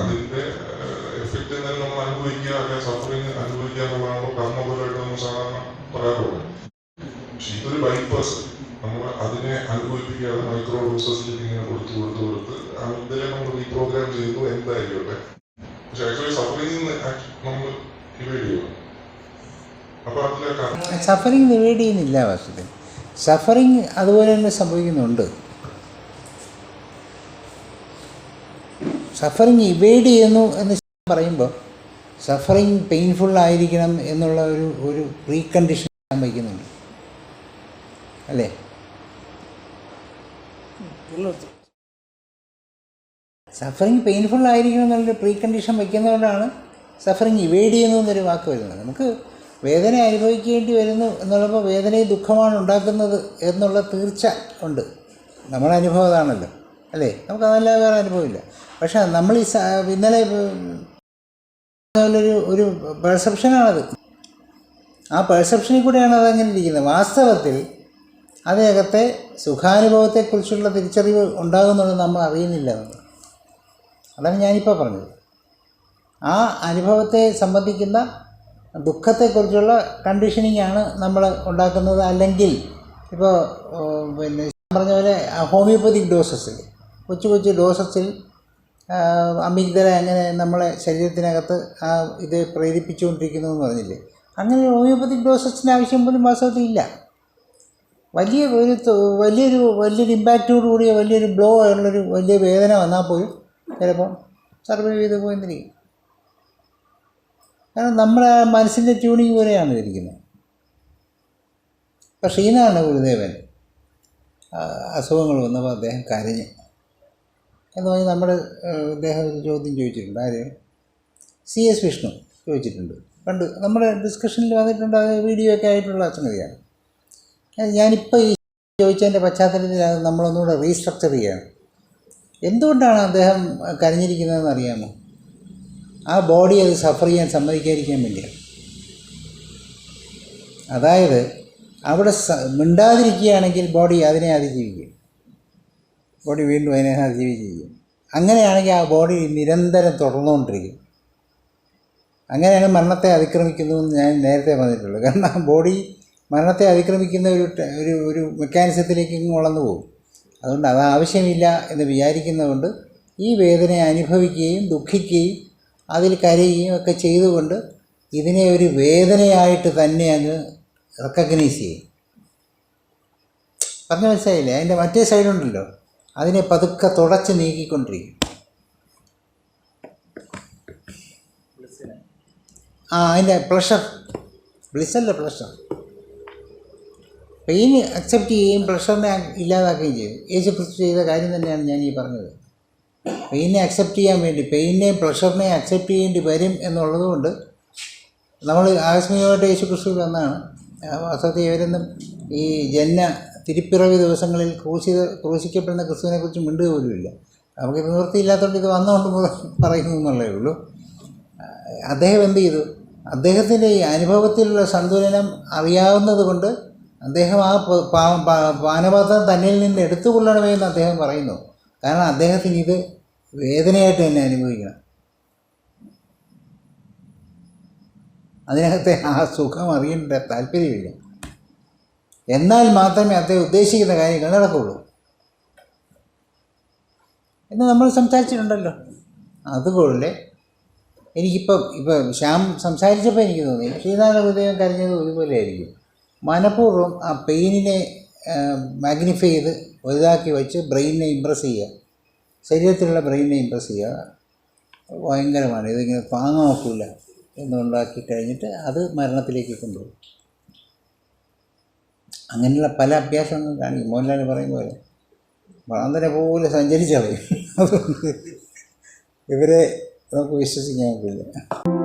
അതിന്റെ എഫക്ട് എന്തായാലും നമ്മൾ അനുഭവിക്കുക അല്ലെങ്കിൽ സഫറിങ് അനുഭവിക്കുക എന്നുള്ളതാണ് കർമ്മപരമായിട്ട് നമ്മൾ സാധാരണ പറയാറുള്ളത്. പക്ഷെ ഇതൊരു ബൈപ്പാസ് നമ്മൾ അതിനെ അനുഭവിപ്പിക്കാതെ മൈക്രോ ഡോസസ് ഇങ്ങനെ കൊടുത്തു കൊടുത്തു കൊടുത്ത് അതിനെ നമ്മൾ റീപ്രോഗ്രാം ചെയ്യുന്നു അല്ലെ പക്ഷെ ആക്ച്വലി സഫറിങ് നമ്മൾ ഇവേഡ് ചെയ്യണം സഫറിങ് നിവേഡ് ചെയ്യുന്നില്ല വാസ്തുവിൽ സഫറിങ് അതുപോലെ തന്നെ സംഭവിക്കുന്നുണ്ട്. സഫറിങ് ഇവേഡ് ചെയ്യുന്നു എന്ന് പറയുമ്പോൾ സഫറിങ് പെയിൻഫുൾ ആയിരിക്കണം എന്നുള്ള ഒരു ഒരു പ്രീ കണ്ടീഷൻ ഞാൻ വയ്ക്കുന്നുണ്ട്. അല്ലേ? സഫറിങ് പെയിൻഫുൾ ആയിരിക്കണം എന്നുള്ളൊരു പ്രീ കണ്ടീഷൻ വയ്ക്കുന്നതുകൊണ്ടാണ് സഫറിങ് ഇവേഡ് ചെയ്യുന്നു എന്നൊരു വാക്ക് വരുന്നത്. നമുക്ക് വേദന അനുഭവിക്കേണ്ടി വരുന്നു എന്നുള്ളപ്പോൾ വേദനയും ദുഃഖമാണ് ഉണ്ടാക്കുന്നത് എന്നുള്ള തീർച്ച ഉണ്ട്. നമ്മുടെ അനുഭവം അതാണല്ലോ. അല്ലേ? നമുക്ക് അതല്ല വേറെ അനുഭവമില്ല. പക്ഷേ നമ്മൾ ഈ ഇന്നലെ ഒരു ഒരു പെർസെപ്ഷനാണത് ആ പെർസെപ്ഷനിൽ കൂടെയാണ് അതങ്ങനെ ഇരിക്കുന്നത്. വാസ്തവത്തിൽ അതിനകത്തെ സുഖാനുഭവത്തെക്കുറിച്ചുള്ള തിരിച്ചറിവ് ഉണ്ടാകുന്നുള്ളത് നമ്മൾ അറിയുന്നില്ല. നമ്മൾ അതാണ് ഞാനിപ്പോൾ പറഞ്ഞത്. ആ അനുഭവത്തെ സംബന്ധിക്കുന്ന ദുഃഖത്തെക്കുറിച്ചുള്ള കണ്ടീഷനിങ് ആണ് നമ്മൾ ഉണ്ടാക്കുന്നത്. അല്ലെങ്കിൽ ഇപ്പോൾ പിന്നെ പറഞ്ഞ പോലെ ഹോമിയോപ്പതിക് ഡോസസിൽ കൊച്ചു കൊച്ചു ഡോസസിൽ അമിഗ്ദല എങ്ങനെ നമ്മളെ ശരീരത്തിനകത്ത് ആ ഇത് പ്രേരിപ്പിച്ചുകൊണ്ടിരിക്കുന്നു എന്ന് പറഞ്ഞില്ലേ? അങ്ങനെ ഹോമിയോപ്പത്തിക് ഡോസസിന് ആവശ്യം പോലും വാസ്തവത്തിൽ ഇല്ല. വലിയ ഒരു വലിയൊരു വലിയൊരു ഇമ്പാക്റ്റോട് കൂടിയ വലിയൊരു ബ്ലോ ആയുള്ളൊരു വലിയ വേദന വന്നാൽ പോലും ചിലപ്പം സർവൈവ് ചെയ്ത് പോയെന്നിരിക്കും കാരണം നമ്മുടെ മനസ്സിന്റെ ട്യൂണിങ് പോലെയാണ് ഇരിക്കുന്നത്. ഇപ്പം ക്ഷീണമാണ് ഗുരുദേവൻ. അസുഖങ്ങൾ വന്നപ്പോൾ അദ്ദേഹം കരഞ്ഞു. എന്ന് പറഞ്ഞാൽ നമ്മുടെ ഏഹ്, ഇദ്ദേഹം ഒരു ചോദ്യം ചോദിച്ചിട്ടുണ്ട്. ആര്? സി എസ് വിഷ്ണു ചോദിച്ചിട്ടുണ്ട്. പണ്ട് നമ്മുടെ ഡിസ്കഷനിൽ വന്നിട്ടുണ്ട് അത് വീഡിയോ ഒക്കെ ആയിട്ടുള്ള സംഗതിയാണ്. ഞാനിപ്പോൾ ഈ ചോദിച്ചതിന്റെ പശ്ചാത്തലത്തിൽ അത് നമ്മളൊന്നുകൂടെ റീസ്ട്രക്ചർ ചെയ്യാണ്. എന്തുകൊണ്ടാണ് അദ്ദേഹം കരഞ്ഞിരിക്കുന്നതെന്ന് അറിയാമോ? ആ ബോഡി അത് സഫർ ചെയ്യാൻ സമ്മതിക്കാതിരിക്കാൻ വേണ്ടിയാണ് അതായത് അവിടെ മിണ്ടാതിരിക്കുകയാണെങ്കിൽ ബോഡി അതിനെ അതിജീവിക്കും. ബോഡി വീണ്ടും അതിനെ അതിജീവിച്ചിരിക്കും അങ്ങനെയാണെങ്കിൽ ആ ബോഡി നിരന്തരം തുടർന്നുകൊണ്ടിരിക്കും. അങ്ങനെയാണ് മരണത്തെ അതിക്രമിക്കുന്നു എന്ന് ഞാൻ നേരത്തെ പറഞ്ഞിട്ടുള്ളത് കാരണം ആ ബോഡി മരണത്തെ അതിക്രമിക്കുന്ന ഒരു ഒരു ഒരു മെക്കാനിസത്തിലേക്ക് വളർന്നു പോകും. അതുകൊണ്ട് അത് ആവശ്യമില്ല എന്ന് വിചാരിക്കുന്നതുകൊണ്ട് ഈ വേദനയെ അനുഭവിക്കുകയും ദുഃഖിക്കുകയും അതിൽ കരയുകയും ഒക്കെ ചെയ്തുകൊണ്ട് ഇതിനെ ഒരു വേദനയായിട്ട് തന്നെ അങ്ങ് റെക്കഗ്നൈസ് ചെയ്യും. പറഞ്ഞു മനസ്സിലായില്ലേ? അതിന്റെ മറ്റേ സൈഡുണ്ടല്ലോ അതിനെ പതുക്കെ തുടച്ച് നീക്കിക്കൊണ്ടിരിക്കും. ആ അതിന്റെ പ്ലഷർ ബ്ലിസ്സല്ല പ്ലഷർ പെയിൻ അക്സെപ്റ്റ് ചെയ്യുകയും പ്ലഷറിനെ ഇല്ലാതാക്കുകയും ചെയ്തു യേശു ക്രിസ്തു ചെയ്ത കാര്യം തന്നെയാണ് ഞാൻ ഈ പറഞ്ഞത്. പെയിനെ അക്സെപ്റ്റ് ചെയ്യാൻ വേണ്ടി പെയിനെയും പ്ലഷറിനെയും അക്സെപ്റ്റ് ചെയ്യേണ്ടി വരും എന്നുള്ളതുകൊണ്ട് നമ്മൾ ആകസ്മികമായിട്ട് യേശു ക്രിസ്തു വന്നാണ്. വാസ്തവത്തിൽ ഇവരൊന്നും ഈ ജന്മ തിരുപ്പിറവി ദിവസങ്ങളിൽ ക്രൂശിത ക്രൂശിക്കപ്പെടുന്ന ക്രിസ്തുവിനെ കുറിച്ച് മിണ്ടുക പോലുമില്ല. നമുക്ക് നിവൃത്തിയില്ലാത്തതുകൊണ്ട് ഇത് വന്നുകൊണ്ട് പറയുന്നു എന്നുള്ളേ ഉള്ളൂ. അദ്ദേഹം എന്ത് ചെയ്തു? അദ്ദേഹത്തിന്റെ ഈ അനുഭവത്തിലുള്ള സന്തുലനം അറിയാവുന്നത് കൊണ്ട് അദ്ദേഹം ആ പാനപാത്രം തന്നിൽ നിന്ന് എടുത്തുകൊള്ളണമെന്ന് അദ്ദേഹം പറയുന്നു. കാരണം അദ്ദേഹത്തിന് ഇത് വേദനയായിട്ട് തന്നെ അനുഭവിക്കണം. അതിനകത്തെ ആ സുഖം അറിയേണ്ട താല്പര്യമില്ല. എന്നാൽ മാത്രമേ അദ്ദേഹം ഉദ്ദേശിക്കുന്ന കാര്യങ്ങൾ നടക്കുള്ളൂ എന്ന് നമ്മൾ സംസാരിച്ചിട്ടുണ്ടല്ലോ. അതുപോലെ എനിക്കിപ്പം ഇപ്പം ശ്യാം സംസാരിച്ചപ്പോൾ എനിക്ക് തോന്നി ശ്രീനാഥ ഹൃദയം കരഞ്ഞത് ഒരുപോലെ ആയിരിക്കും മനഃപൂർവം ആ പെയിനിനെ മാഗ്നിഫൈ ചെയ്ത് വലുതാക്കി വെച്ച് ബ്രെയിനിനെ ഇമ്പ്രസ് ചെയ്യുക. ശരീരത്തിലുള്ള ബ്രെയിനിനെ ഇമ്പ്രസ് ചെയ്യുക. ഭയങ്കരമാണ്. ഇതിങ്ങനെ താങ്ങാൻ നോക്കില്ല എന്നുണ്ടാക്കി കഴിഞ്ഞിട്ട് അത് മരണത്തിലേക്ക് കൊണ്ടുപോകും. അങ്ങനെയുള്ള പല അഭ്യാസങ്ങളും കാണിക്കും മോഹൻലാൽ പറയും പോലെ ഭ്രാന്തനെ പോലെ സഞ്ചരിച്ചു കളയും അതുകൊണ്ട് ഇവരെ നമുക്ക് വിശ്വസിക്കാൻ പറ്റില്ല